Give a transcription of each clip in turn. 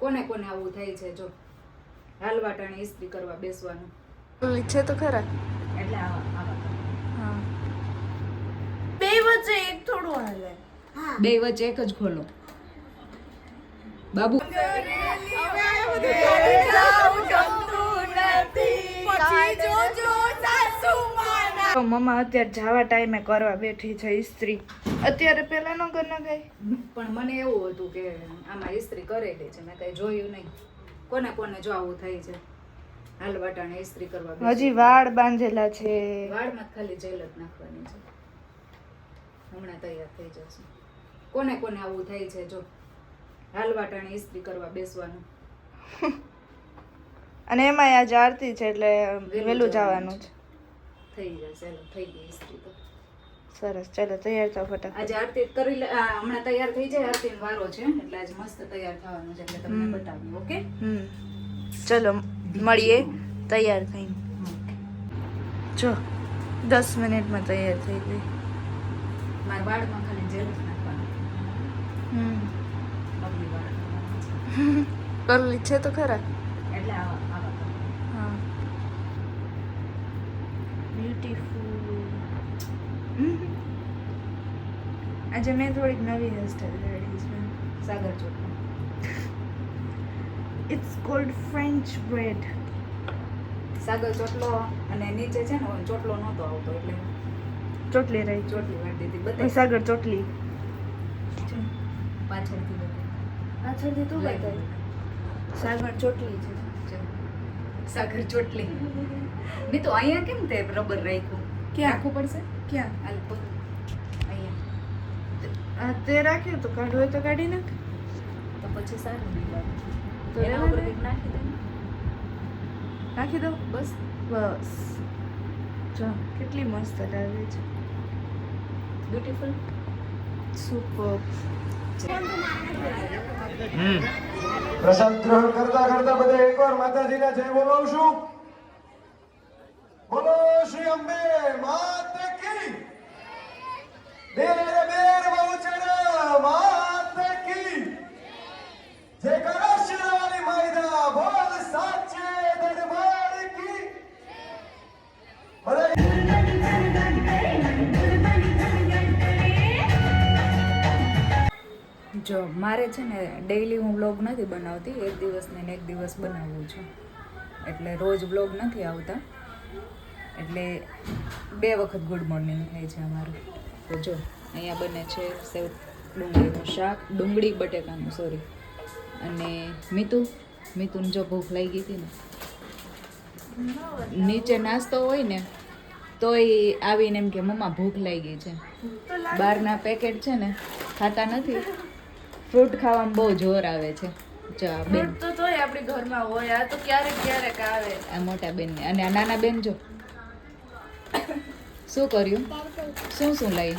કોને કોને આવું થાય છે જો હાલવાટાણે ઇસ્ત્રી કરવા બેસવાનું? છે તો ખરા. એટલે હા. બે વચ્ચે એક થોડું હાલે. બે વચ્ચે એક જ ખોલો. બાબુ. તો મમ્મા અત્યારે જવા ટાઈમે કરવા બેઠી છે ઇસ્ત્રી અત્યારે પેલા ન ના ગઈ પણ મને એવું હતું કે આમાં ઇસ્ત્રી કરેલી છે મેં કઈ જોયું નહીં. કોને કોને જો આવું થાય છે? હાલવાટાણે ઇસ્ત્રી કરવા હજી વાળ બાંધેલા છે. વાળમાં જ ખાલી જેલ જ નાખવાની છે. હમણાં તૈયાર થઈ જશે. કોને કોને આવું થાય છે જો? હાલવાટાણે ઇસ્ત્રી કરવા બેસવાનું. અને એમાં આજે આરતી છે એટલે વહેલું જવાનું છે. થઈ જશે થઈ ગઈ ઇસ્ત્રી તો. સરસ ચાલો તૈયાર થાવ ફટાફટ. આજે આરતી કરી લે હમણાં તૈયાર થઈ જાય આરતી વારો છે એટલે આજે મસ્ત તૈયાર થવાનું છે એટલે તમને. બતાવ્યું ઓકે? હમ. ચલો મળીએ તૈયાર થઈને. જો દસ મિનિટમાં તૈયાર થઈ ગઈ. મારા વાળમાં ખાલી જેલ નાખવાનું. કરલી છે તો ખરા. એટલે આવા આવા. હા. બ્યુટીફુલ આજે મેં થોડીક નવી હેરસ્ટાઈલ રેડી છે. સાગર ચોટલો ઇટ્સ કોલ્ડ ફ્રેન્ચ બ્રેડ સાગર ચોટલો અને નીચે છે ને ચોટલો નહોતો આવતો એટલે ચોટલી રહી. ચોટલી વાળી દીધી. બધી સાગર ચોટલી. પાછળથી પાછળથી તું બતાવી. સાગર ચોટલી છે. સાગર ચોટલી. નહીં તો અહીંયા કેમ તે રબર રાખ્યું? ક્યાં? રાખવું પડશે? ક્યાં. અહીંયા આ તે રાખ્યું તો કાઢવું હોય તો કાઢી નાખ. તો પછી સારું તો એના ઉપર કંઈક નાખી દે નાખી દઉં? બસ. બસ. જો કેટલી મસ્ત લાગે છે. બ્યુટીફુલ સુપર પ્રસાદ ગ્રહણ કરતા કરતા બધા એકવાર માતાજીના જય બોલાવશું બોલો શ્રી અંબે માત કી બેર બેર બહુચર માત કી જય કરો શિરવાલી માઈદા બોલ સાચે દરબાર કી બધા જો, મારે છે ને ડેઈલી હું વ્લોગ નથી બનાવતી, એક દિવસ ને એક દિવસ બનાવું છું. એટલે રોજ વ્લોગ નથી આવતા. એટલે બે વખત ગુડ મોર્નિંગ થાય છે અમારું. તો જો અહીંયા બને છે સેવ ડુંગળીનું શાક. ડુંગળી બટેકાનું સોરી અને મીતું મીતુને જો ભૂખ લાગી હતી ને. નીચે નાસ્તો હોય ને તોય આવીને એમ કે મમ્મા ભૂખ લાગી છે. બહારના પેકેટ છે ને ખાતા નથી. ફ્રૂટ ખાવામાં બહુ જોર આવે છે. જો બેન. તો તોય આપણી ઘરમાં હોય આ તો ક્યારેક ક્યારેક આવે. આ મોટા બેન અને આ નાના બેન જો શું કર્યું? શું શું લઈ?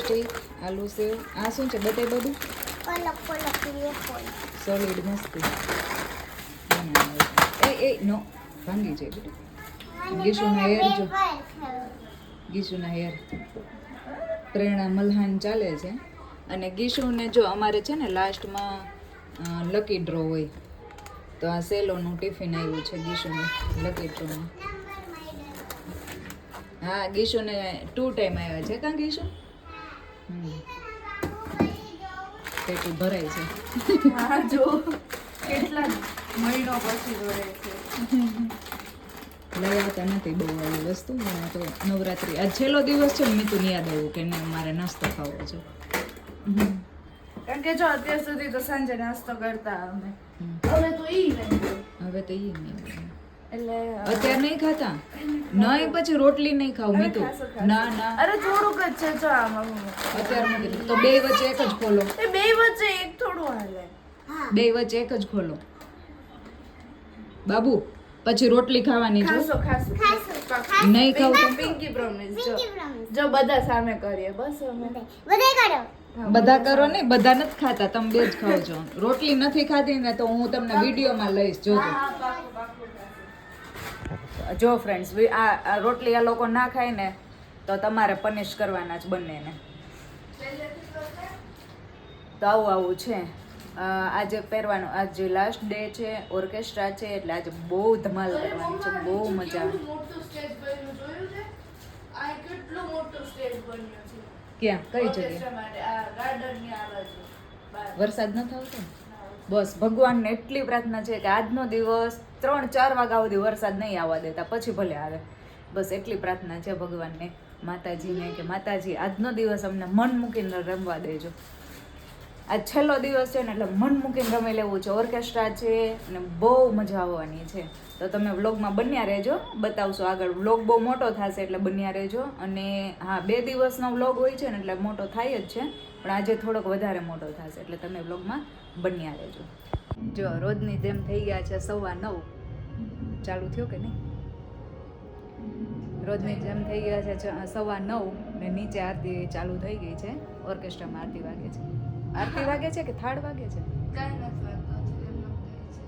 સ્ટીક આલુ સેવ. આ શું છે બધે? બધું સોલિડ મસ્તી. એ એ નો ભાંગી જાય બેટા ગીશુના હેર જો. ગીશુના હેર. પ્રેરણા મલ્હાન ચાલે છે. અને ગીશુને જો અમારે છે ને લાસ્ટમાં લકી ડ્રો હોય. તો આ સેલોનું ટિફિન આવ્યું છે ગીશુને લકી હા ગીશુને ટુ ટાઈમ આવ્યા છે કાં ગીશુ? હમ. પેટી ભરાય છે. હા જો. કેટલા મહિનો પછી ભરે છે. લઈ આવતા નથી બહુ આવી વસ્તુ તો નવરાત્રી. આ છેલ્લો દિવસ છે ને મીતુને યાદ આવ્યું કે નહીં મારે નાસ્તો ખાવો છે. કારણ કે જો અત્યાર સુધી તો સાંજે નાસ્તો કરતા અમે. હવે ઈ નહીં હવે તો ઈ નહીં એટલે અત્યારે નહીં ખાતા? નહીં પછી રોટલી નહીં ખાવ મીતુ. ના ના. અરે થોડુંક જ છે જો આમાં અત્યારે મૂકી તો બે વચ્ચે એક જ ખોલો. એ બે વચ્ચે એક થોડું હાલે. બે વચ્ચે એક જ ખોલો. બાબુ પછી રોટલી ખાવાની જો. નહીં ખાવ તો. પિંકી પ્રોમિસ જો. જો બધા સામે કરીએ બસ અમે. બધા કરો. ને બધા નથી ખાતા તમે બે જ ખાવ છો. રોટલી નથી ખાધી ને તો હું તમને વિડીયોમાં લઈશ જોજો. જો ફ્રેન્ડ્સ આ આ રોટલી આ લોકો ના ખાય ને તો તમારે પનિશ કરવાના જ બંનેને. તો આવું આવું છે. આજે પહેરવાનું આજે લાસ્ટ ડે છે ઓર્કેસ્ટ્રા છે એટલે આજે બહુ ધમાલ કરવાની છે બહુ મજા આવે. ક્યાં કઈ જગ્યાએ. વરસાદ ન થતો બસ ભગવાનને એટલી પ્રાર્થના છે કે આજનો દિવસ ત્રણ ચાર વાગ્યા સુધી વરસાદ નહીં આવવા દેતા પછી ભલે આવે. બસ એટલી પ્રાર્થના છે ભગવાનને માતાજીને કે માતાજી આજનો દિવસ અમને મન મૂકીને રમવા દેજો. આ છેલ્લો દિવસ છે ને એટલે મન મૂકીને રમી લેવું છે. ઓર્કેસ્ટ્રા છે અને બહુ મજા આવવાની છે. તો તમે વ્લોગમાં બન્યા રહેજો બતાવશો આગળ. વ્લોગ બહુ મોટો થશે એટલે બન્યા રહેજો. અને હા બે દિવસનો વ્લોગ હોય છે ને એટલે મોટો થાય જ છે. પણ આજે થોડોક વધારે મોટો થશે એટલે તમે વ્લોગમાં બન્યા રહેજો. જો રોજની જેમ થઈ ગયા છે સવા નવ. ચાલુ થયો કે નહીં? રોજની જેમ થઈ ગયા છે સવા નવ ને નીચે આરતી ચાલુ થઈ ગઈ છે. ઓર્કેસ્ટ્રામાં આરતી વાગે છે. આરતી વાગે છે કે થાળ વાગે છે.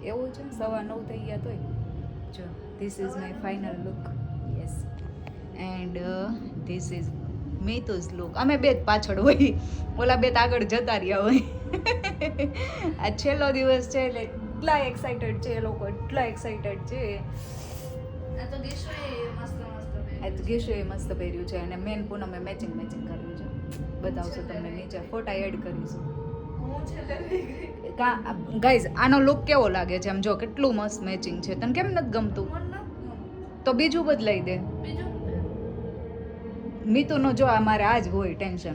એવું છે? સવા નવ થઈ ગયા તોય? જો this is my final look yes and this is મેતુઝ look અમે બે જ પાછળ હોય. ઓલા બે આગળ જતા રહ્યા હોય. આ છેલ્લો દિવસ છે એટલે એટલા એક્સાઇટેડ છે એ લોકો. એટલા એક્સાઇટેડ છે. આ તો ગીશુએ મસ્ત પહેર્યું છે. અને મેન પૂનમે મેચિંગ મેચિંગ કર્યું છે. બતાવશું તમને નીચે. ફોટા એડ કરીશું. ગાઈઝ આનો લુક કેવો લાગે છે? આમ જો કેટલું મસ્ત મેચિંગ છે. તને કેમ નથી ગમતું. તો બીજું બદલાઈ દે. મીતુનો જો અમારે આ જ હોય ટેન્શન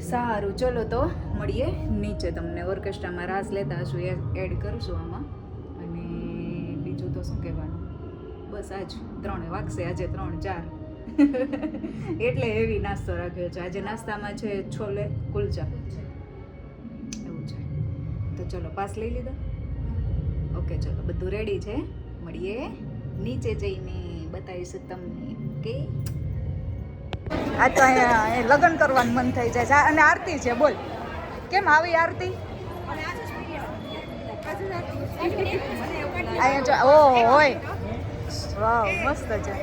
સારું ચલો તો મળીએ નીચે તમને. ઓર્કેસ્ટ્રામાં રાસ લેતા હશું એ એડ કરશું આમાં. અને બીજું તો શું કહેવાનું? બસ આજ ત્રણે વાગશે આજે ત્રણ ચાર. એટલે હેવી નાસ્તો રાખ્યો છે. આજે નાસ્તામાં છે છોલે કુલચા. એવું છે. તો ચલો પાસ લઈ લીધો. ઓકે ચલો બધું રેડી છે. મળીએ નીચે જઈને બતાવીશું તમને કે આ તો અહીંયા લગ્ન કરવાનું મન થઈ જાય છે. અને આરતી છે બોલ. કેમ આવી આરતી? અહીંયા જો ઓ હોય વાવ મસ્ત છે.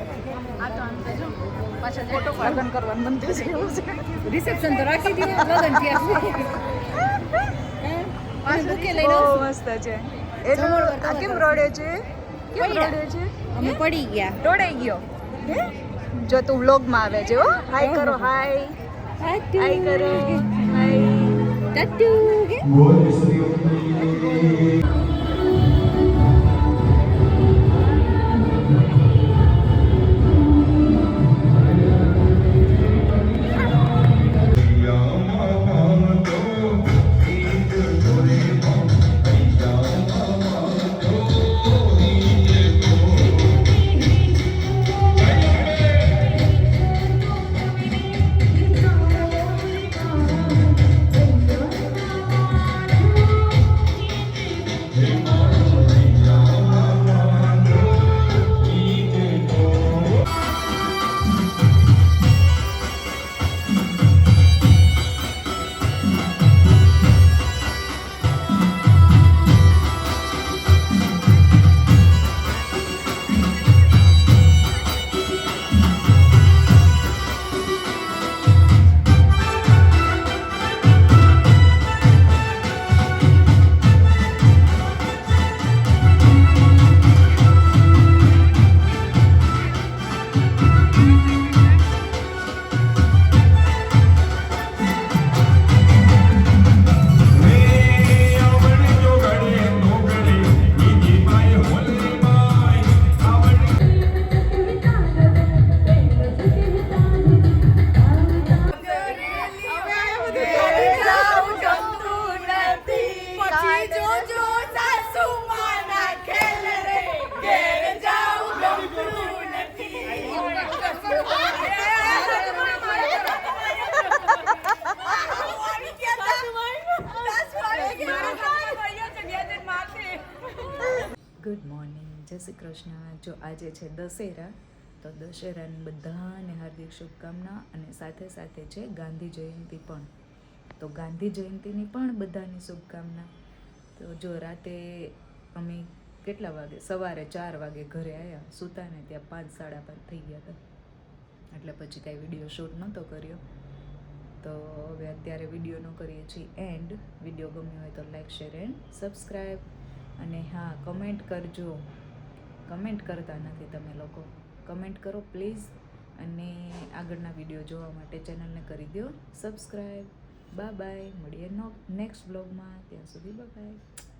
પાછળ ફોટો લગ્ન કરવાનું મન થઈ જાય એવું છે. રિસેપ્શન તો રાખી દીધું લગન થયા છે. બહુ મસ્ત છે. એટલું આ કેમ રડે છે? કેમ રડે છે? અમે પડી ગયા. ટોડાઈ ગયો. જો તું વ્લોગમાં આવે છે હો. હાય કરો હાય હાય કરો હાય ટટ્ટુ શ્રી કૃષ્ણ જો આજે છે દશેરા, તો દશેરાની બધાને હાર્દિક શુભકામના અને સાથે સાથે છે ગાંધી જયંતિ પણ. તો ગાંધી જયંતિની પણ બધાની શુભકામના. તો જો રાતે અમે કેટલા વાગે? સવારે ચાર વાગે ઘરે આવ્યા સૂતાને ત્યાં પાંચ સાડા પાંચ થઈ ગયા હતા. એટલે પછી કાંઈ વીડિયો શૂટ નહોતો કર્યો. તો હવે અત્યારે વિડીયોનો કરીએ છીએ એન્ડ. વીડિયો ગમ્યો હોય તો લાઈક, શેર એન્ડ સબસ્ક્રાઈબ. અને હા, કમેન્ટ કરજો. કમેન્ટ કરતા નથી તમે લોકો. કમેન્ટ કરો પ્લીઝ અને આગળના વીડિયો જોવા માટે ચેનલને કરી દો. Subscribe bye bye. મળીએ નો, નેક્સ્ટ બ્લોગમાં. ત્યાં સુધી બાય.